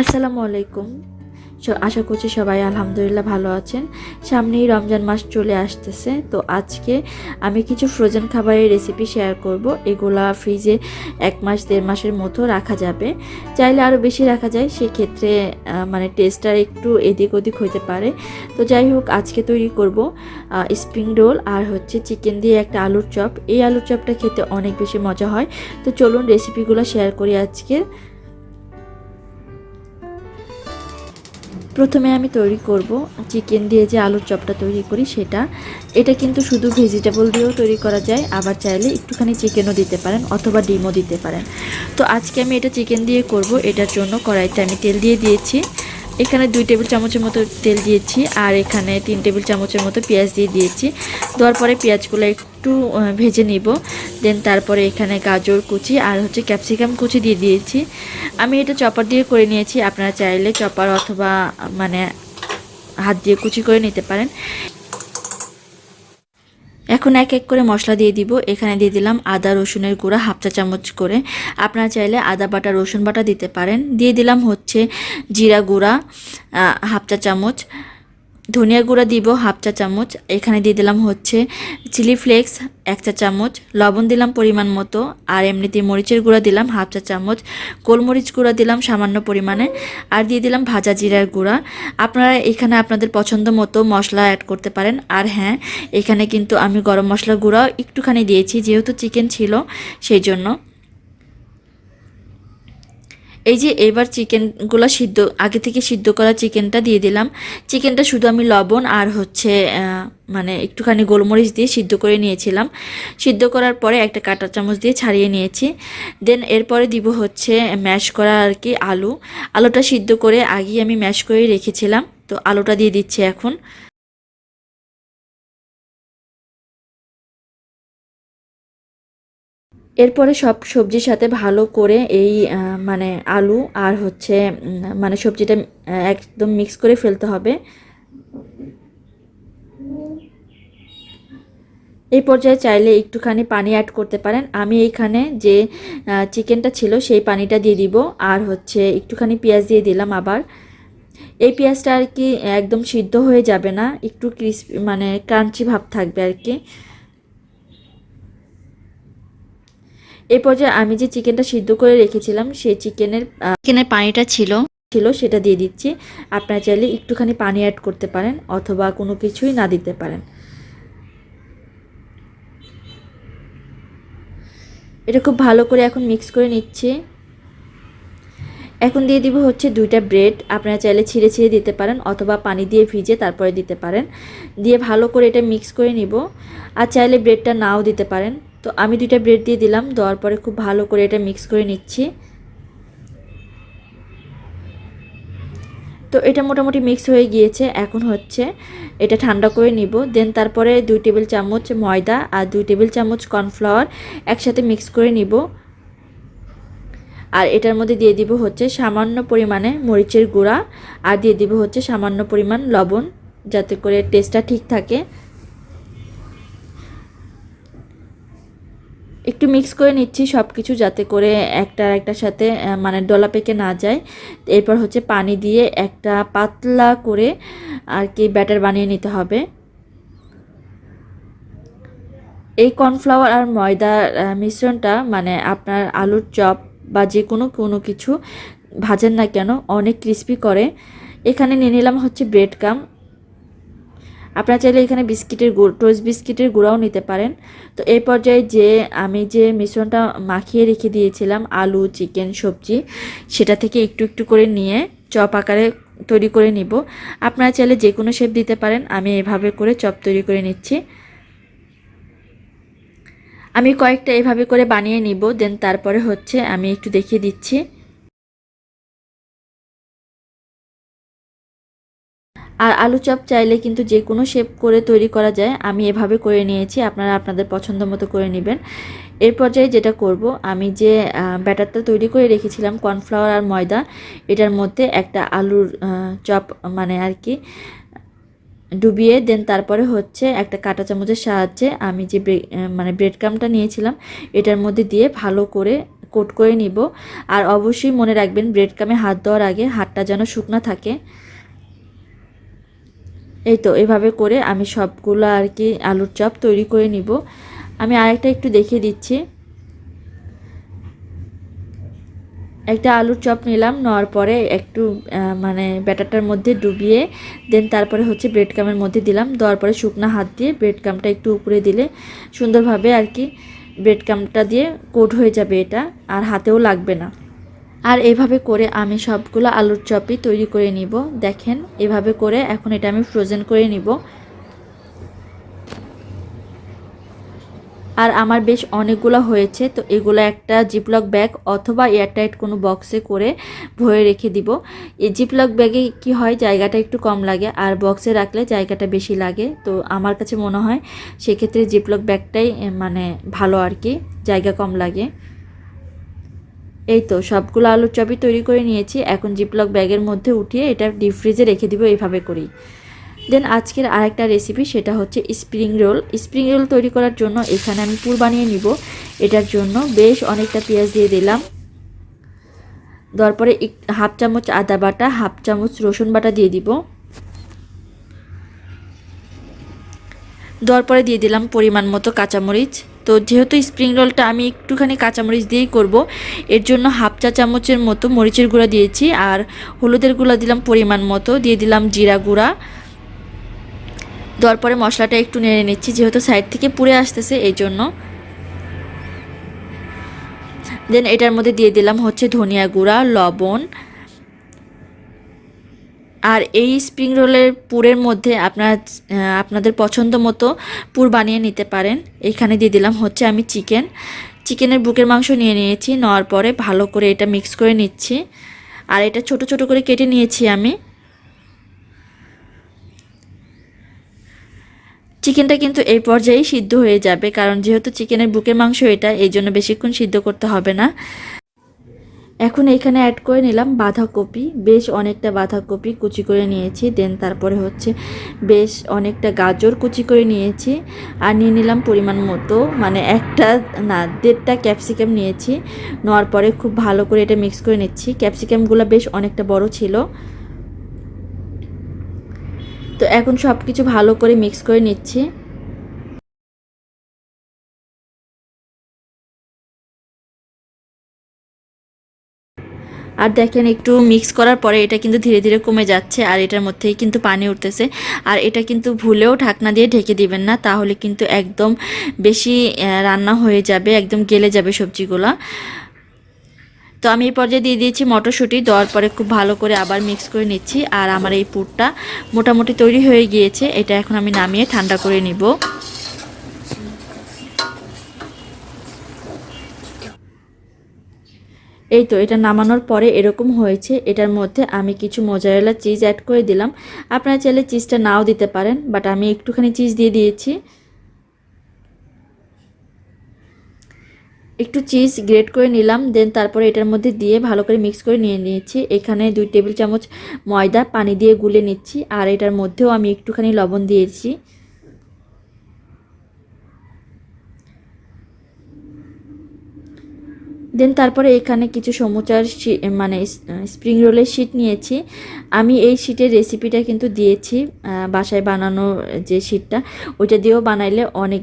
আসসালামু আলাইকুম। আশা করছি সবাই আলহামদুলিল্লাহ ভালো আছেন। সামনেই রমজান মাস চলে আসতেছে, তো আজকে আমি কিছু ফ্রোজেন খাবারের রেসিপি শেয়ার করব। এগুলা ফ্রিজে এক মাস, দেড় মাসের মতো রাখা যাবে। চাইলে আরও বেশি রাখা যায়, সেক্ষেত্রে মানে টেস্টটা একটু এদিক ওদিক হতে পারে। তো যাই হোক, আজকে তৈরি করব স্প্রিং রোল আর হচ্ছে চিকেন দিয়ে একটা আলুর চপ। এই আলুর চপটা খেতে অনেক বেশি মজা হয়। তো চলুন রেসিপিগুলো শেয়ার করি আজকে। প্রথমে আমি তৈরি করব চিকেন দিয়ে যে আলুর চপটা তৈরি করি সেটা। এটা কিন্তু শুধু ভেজিটেবল দিয়েও তৈরি করা যায়, আবার চাইলে একটুখানি চিকেনও দিতে পারেন অথবা ডিমও দিতে পারেন। তো আজকে আমি এটা চিকেন দিয়ে করব, এটার জন্য কড়াইতে আমি তেল দিয়ে দিয়েছি। এখানে দুই টেবিল চামচের মতো তেল দিয়েছি আর এখানে তিন টেবিল চামচের মতো পেঁয়াজ দিয়ে দিয়েছি। দেওয়ার পরে পেঁয়াজগুলো একটু ভেজে নিব। দেন তারপরে এখানে গাজর কুচি আর হচ্ছে ক্যাপসিকাম কুচি দিয়ে দিয়েছি। আমি এটা চপার দিয়ে করে নিয়েছি। আপনারা চাইলে চপার অথবা মানে হাত দিয়ে কুচি করে নিতে পারেন। এখন এক এক করে মশলা দিয়ে দিব। এখানে দিয়ে দিলাম আদা, রসুনের গুঁড়া, হাফ চা চামচ করে। আপনারা চাইলে আদা বাটা, রসুন বাটা দিতে পারেন। দিয়ে দিলাম হচ্ছে জিরা গুঁড়া হাফ চা চামচ। ধনিয়া গুঁড়া দিব হাফ চা চামচ। এখানে দিয়ে দিলাম হচ্ছে চিলি ফ্লেক্স এক চা চামচ। লবণ দিলাম পরিমাণ মতো। আর এমনিতে মরিচের গুঁড়া দিলাম হাফ চা চামচ। গোলমরিচ গুঁড়া দিলাম সামান্য পরিমাণে। আর দিয়ে দিলাম ভাজা জিরার গুঁড়া। আপনারা এখানে আপনাদের পছন্দ মতো মশলা অ্যাড করতে পারেন। আর হ্যাঁ এখানে কিন্তু আমি গরম মশলা গুঁড়াও একটুখানি দিয়েছি, যেহেতু চিকেন ছিল, সেই জন্য। এই যে এবার চিকেনগুলো সিদ্ধ, আগে থেকে সিদ্ধ করা চিকেনটা দিয়ে দিলাম। চিকেনটা শুধু আমি লবণ আর হচ্ছে মানে একটুখানি গোলমরিচ দিয়ে সিদ্ধ করে নিয়েছিলাম। সিদ্ধ করার পরে একটা কাঁটা চামচ দিয়ে ছাড়িয়ে নিয়েছি। দেন এরপরে দিব হচ্ছে ম্যাশ করা আর কি আলু। আলুটা সিদ্ধ করে আগেই আমি ম্যাশ করে রেখেছিলাম। তো আলুটা দিয়ে দিচ্ছি এখন। এরপরে সব সবজির সাথে ভালো করে এই মানে আলু আর হচ্ছে মানে সবজিটা একদম মিক্স করে ফেলতে হবে। এই পর্যায়ে চাইলে একটুখানি পানি অ্যাড করতে পারেন। আমি এইখানে যে চিকেনটা ছিল সেই পানিটা দিয়ে দিব আর হচ্ছে একটুখানি পেঁয়াজ দিয়ে দিলাম আবার। এই পেঁয়াজটা আর কি একদম সিদ্ধ হয়ে যাবে না, একটু ক্রিসপি মানে ক্রাঞ্চি ভাব থাকবে আর কি। এই পর্যায়ে আমি যে চিকেনটা সিদ্ধ করে রেখেছিলাম সেই চিকেনের চিকেনের পানিটা ছিল। ছিল সেটা দিয়ে দিচ্ছি। আপনারা চাইলে একটুখানি পানি অ্যাড করতে পারেন অথবা কোনো কিছুই না দিতে পারেন। এটা খুব ভালো করে এখন মিক্স করে নিচ্ছি। এখন দিয়ে দিব হচ্ছে দুইটা ব্রেড আপনারা চাইলে ছিঁড়ে ছিঁড়ে দিতে পারেন অথবা পানি দিয়ে ভিজে তারপরে দিতে পারেন। দিয়ে ভালো করে এটা মিক্স করে নিব। আর চাইলে ব্রেডটা নাও দিতে পারেন। তো আমি দুইটা ব্রেড দিয়ে দিলাম, দেওয়ার পরে খুব ভালো করে এটা মিক্স করে নিচ্ছি। তো এটা মোটামুটি মিক্স হয়ে গিয়েছে, এখন হচ্ছে এটা ঠান্ডা করে নিব। দেন তারপরে দুই টেবিল চামচ ময়দা আর দুই টেবিল চামচ কর্নফ্লাওয়ার একসাথে মিক্স করে নিব। আর এটার মধ্যে দিয়ে দিব হচ্ছে সামান্য পরিমাণে মরিচের গুঁড়া, আর দিয়ে দিব হচ্ছে সামান্য পরিমাণ লবণ, যাতে করে টেস্টটা ঠিক থাকে। একটু মিক্স করে নিচ্ছি সব কিছু যাতে করে একটা একটার সাথে মানে ডলা পেকে না যায়। এরপর হচ্ছে পানি দিয়ে একটা পাতলা করে আর কি ব্যাটার বানিয়ে নিতে হবে। এই কর্নফ্লাওয়ার আর ময়দার মিশ্রণটা মানে আপনার আলুর চপ বা যে কোনো কোনো কিছু ভাজেন না কেন, অনেক ক্রিস্পি করে। এখানে নিয়ে নিলাম হচ্ছে ব্রেড কাম আপনারা চাইলে এখানে বিস্কিটের গুঁড়ো টোস্ট বিস্কিটের গুঁড়াও নিতে পারেন। তো এই পর্যায়ে যে আমি যে মিশ্রণটা মাখিয়ে রেখে দিয়েছিলাম, আলু চিকেন সবজি, সেটা থেকে একটু একটু করে নিয়ে চপ আকারে তৈরি করে নিব। আপনারা চাইলে যে কোনো শেপ দিতে পারেন, আমি এভাবে করে চপ তৈরি করে নিচ্ছি। আমি কয়েকটা এভাবে করে বানিয়ে নিব দেন তারপরে হচ্ছে আমি একটু দেখিয়ে দিচ্ছি। আর আলু চপ চাইলে কিন্তু যে কোনো শেপ করে তৈরি করা যায়। আমি এভাবে করে নিয়েছি, আপনারা আপনাদের পছন্দ মতো করে নেবেন। এর পর্যায়ে যেটা করব, আমি যে ব্যাটারটা তৈরি করে রেখেছিলাম, কর্নফ্লাওয়ার আর ময়দা, এটার মধ্যে একটা আলুর চপ মানে আর কি, ডুবিয়ে, দেন তারপরে হচ্ছে একটা কাঁটা চামচের সাহায্যে আমি যে মানে ব্রেড ক্রামটা নিয়েছিলাম, এটার মধ্যে দিয়ে ভালো করে কোট করে নিব। আর অবশ্যই মনে রাখবেন ব্রেড কামে হাত দেওয়ার আগে হাতটা যেন শুকনা থাকে। এই তো, এভাবে করে আমি সবগুলো আর কি আলুর চপ তৈরি করে নিব। আমি আরেকটা একটু দেখিয়ে দিচ্ছি। একটা আলুর চপ নিলাম, নেওয়ার পরে একটু মানে ব্যাটারটার মধ্যে ডুবিয়ে, দেন তারপরে হচ্ছে ব্রেড কামের মধ্যে দিলাম। দেওয়ার পরে শুকনা হাত দিয়ে ব্রেড কামটা একটু উপরে দিলে সুন্দরভাবে আর কি ব্রেড কামটা দিয়ে কোট হয়ে যাবে এটা, আর হাতেও লাগবে না। আর এভাবে করে আমি সবগুলো আলুর চপই তৈরি করে নিব। দেখেন, এভাবে করে এখন এটা আমি ফ্রোজেন করে নিব। আর আমার বেশ অনেকগুলো হয়েছে, তো এগুলো একটা জিপলক ব্যাগ অথবা এয়ারটাইট কোনো বক্সে করে ভরে রেখে দিব। এই জিপলক ব্যাগে কি হয়, জায়গাটা একটু কম লাগে আর বক্সে রাখলে জায়গাটা বেশি লাগে। তো আমার কাছে মনে হয় সেক্ষেত্রে জিপলক ব্যাগটাই মানে ভালো আর কি, জায়গা কম লাগে। এই তো, সবগুলো আলুর চপই তৈরি করে নিয়েছি। এখন জিপলক ব্যাগের মধ্যে উঠিয়ে এটা ডিপ ফ্রিজে রেখে দিব, এইভাবে করেই। দেন আজকের আরেকটা রেসিপি সেটা হচ্ছে স্প্রিং রোল স্প্রিং রোল তৈরি করার জন্য এখানে আমি পুর বানিয়ে নিব। এটার জন্য বেশ অনেকটা পেঁয়াজ দিয়ে দিলাম। দেওয়ার পরে হাফ চামচ আদা বাটা, হাফ চামচ রসুন বাটা দিয়ে দিব। দেওয়ার পরে দিয়ে দিলাম পরিমাণ মতো কাঁচামরিচ। তো যেহেতু স্প্রিং রোলটা আমি একটুখানি কাঁচামরিচ দিয়েই করব, এর জন্য হাফ চা চামচের মতো মরিচের গুঁড়া দিয়েছি আর হলুদের গুঁড়া দিলাম পরিমাণ মতো, দিয়ে দিলাম জিরা গুঁড়া। দেওয়ার পরে মশলাটা একটু নেড়ে নিচ্ছি, যেহেতু সাইড থেকে পুড়ে আসতেছে এই জন্য। দেন এটার মধ্যে দিয়ে দিলাম হচ্ছে ধনিয়া গুঁড়া, লবণ আর এই স্প্রিং রোলের পুরের মধ্যে আপনার আপনাদের পছন্দ মতো পুর বানিয়ে নিতে পারেন। এখানে দিয়ে দিলাম হচ্ছে আমি চিকেন। চিকেনের বুকের মাংস নিয়ে নিয়েছি, নেওয়ার পরে ভালো করে এটা মিক্স করে নিচ্ছি। আর এটা ছোট ছোট করে কেটে নিয়েছি আমি। চিকেনটা কিন্তু এই পর্যায়েই সিদ্ধ হয়ে যাবে, কারণ যেহেতু চিকেনের বুকের মাংস এটা, এই জন্য বেশিক্ষণ সিদ্ধ করতে হবে না। এখন এখানে অ্যাড করে নিলাম বাঁধাকপি। বেশ অনেকটা বাঁধাকপি কুচি করে নিয়েছি। দেন তারপরে হচ্ছে বেশ অনেকটা গাজর কুচি করে নিয়েছি। আর নিয়ে নিলাম পরিমাণ মতো। মানে একটা, না, দেড়টা ক্যাপসিকাম নিয়েছি। নেওয়ার পরে খুব ভালো করে এটা মিক্স করে নিচ্ছি। ক্যাপসিকামগুলো বেশ অনেকটা বড় ছিল। তো এখন সব কিছু ভালো করে মিক্স করে নিচ্ছি। আর দেখেন একটু মিক্স করার পরে এটা কিন্তু ধীরে ধীরে কমে যাচ্ছে আর এটার মধ্যেই কিন্তু পানি উঠতেছে। আর এটা কিন্তু ভুলেও ঢাকনা দিয়ে ঢেকে দিবেন না, তাহলে কিন্তু একদম বেশি রান্না হয়ে যাবে, একদম গেলে যাবে সবজিগুলো। তো আমি এই পর্যায়ে দিয়ে দিয়েছি মটরশুঁটি, দেওয়ার পরে খুব ভালো করে আবার মিক্স করে নিচ্ছি আর আমার এই পুরটা মোটামুটি তৈরি হয়ে গিয়েছে। এটা এখন আমি নামিয়ে ঠান্ডা করে নিব। এই তো এটা নামানোর পরে এরকম হয়েছে। এটার মধ্যে আমি কিছু মোজারেলা চিজ অ্যাড করে দিলাম। আপনারা চাইলে চিজটা নাও দিতে পারেন বাট আমি একটুখানি চিজ দিয়ে দিয়েছি। একটু চিজ গ্রেট করে নিলাম দেন তারপরে এটার মধ্যে দিয়ে ভালো করে মিক্স করে নিয়ে নিয়েছি। এখানে দুই টেবিল চামচ ময়দা, পানি দিয়ে গুলে নিচ্ছি, আর এটার মধ্যেও আমি একটুখানি লবণ দিয়েছি। দেন তারপরে এখানে কিছু সমুচার মানে স্প্রিং রোলের শিট নিয়েছি। আমি এই শিটের রেসিপিটা কিন্তু দিয়েছি বাসায় বানানো যে শিটটা ওইটা দিয়েও বানাইলে অনেক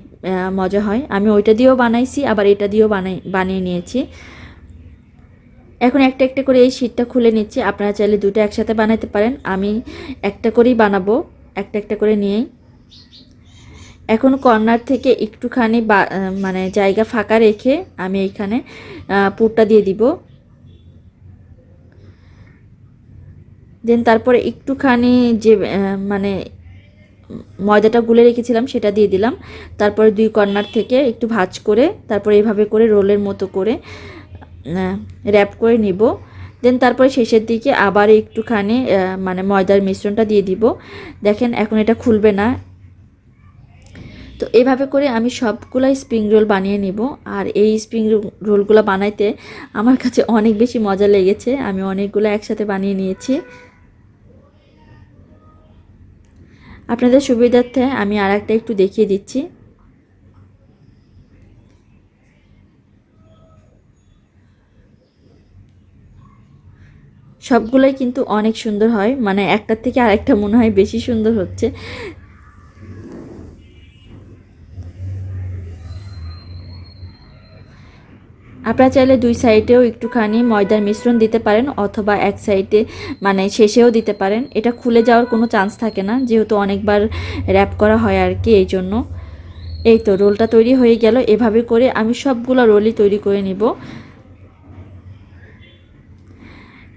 মজা হয়। আমি ওইটা দিয়েও বানাইছি, আবার এটা দিয়েও বানাই, বানিয়ে নিয়েছি। এখন একটা একটা করে এই শিটটা খুলে নিচ্ছি। আপনারা চাইলে দুটো একসাথে বানাইতে পারেন। আমি একটা করেই বানাবো, একটা একটা করে নিয়েই। এখন কর্নার থেকে একটুখানি মানে জায়গা ফাঁকা রেখে আমি এখানে পুরটা দিয়ে দিব। দেন তারপরে একটুখানি যে মানে ময়দাটা গুলে রেখেছিলাম সেটা দিয়ে দিলাম। তারপরে দুই কর্নার থেকে একটু ভাজ করে, তারপরে এভাবে করে রোলের মতো করে র্যাপ করে নিব। দেন তারপরে শেষের দিকে আবার একটুখানি মানে ময়দার মিশ্রণটা দিয়ে দিব। দেখেন এখন এটা খুলবে না। তো এভাবে করে আমি সবগুলাই স্প্রিং রোল বানিয়ে নিব। আর এই স্প্রিং রোলগুলো বানাইতে আমার কাছে অনেক বেশি মজা লেগেছে। আমি অনেকগুলো একসাথে বানিয়ে নিয়েছি। আপনাদের সুবিধার্থে আমি আর একটা একটু দেখিয়ে দিচ্ছি। সবগুলোই কিন্তু অনেক সুন্দর হয়। মানে একটার থেকে আরেকটা মনে হয় বেশি সুন্দর হচ্ছে। আপনারা চাইলে দুই সাইডেও একটুখানি ময়দার মিশ্রণ দিতে পারেন অথবা এক সাইডে মানে শেষেও দিতে পারেন। এটা খুলে যাওয়ার কোনো চান্স থাকে না, যেহেতু অনেকবার র্যাপ করা হয় আর কি এই জন্য। এই তো রোলটা তৈরি হয়ে গেল। এভাবে করে আমি সবগুলো রোলই তৈরি করে নিব।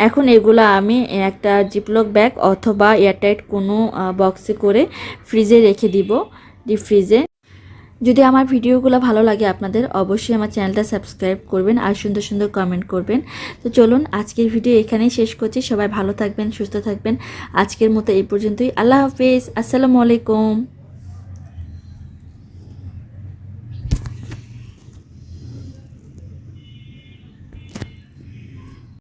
এখন এগুলো আমি একটা জিপলক ব্যাগ অথবা এয়ারটাইট কোনো বক্সে করে ফ্রিজে রেখে দিব। ডিপ ফ্রিজে। যদি আমার ভিডিওগুলো ভালো লাগে আপনাদের, অবশ্যই আমার চ্যানেলটা সাবস্ক্রাইব করবেন আর সুন্দর সুন্দর কমেন্ট করবেন। তো চলুন, আজকের ভিডিও এখানেই শেষ করছি। সবাই ভালো থাকবেন, সুস্থ থাকবেন। আজকের মতো এই পর্যন্তই। আল্লাহ হাফিজ। আসসালামু আলাইকুম।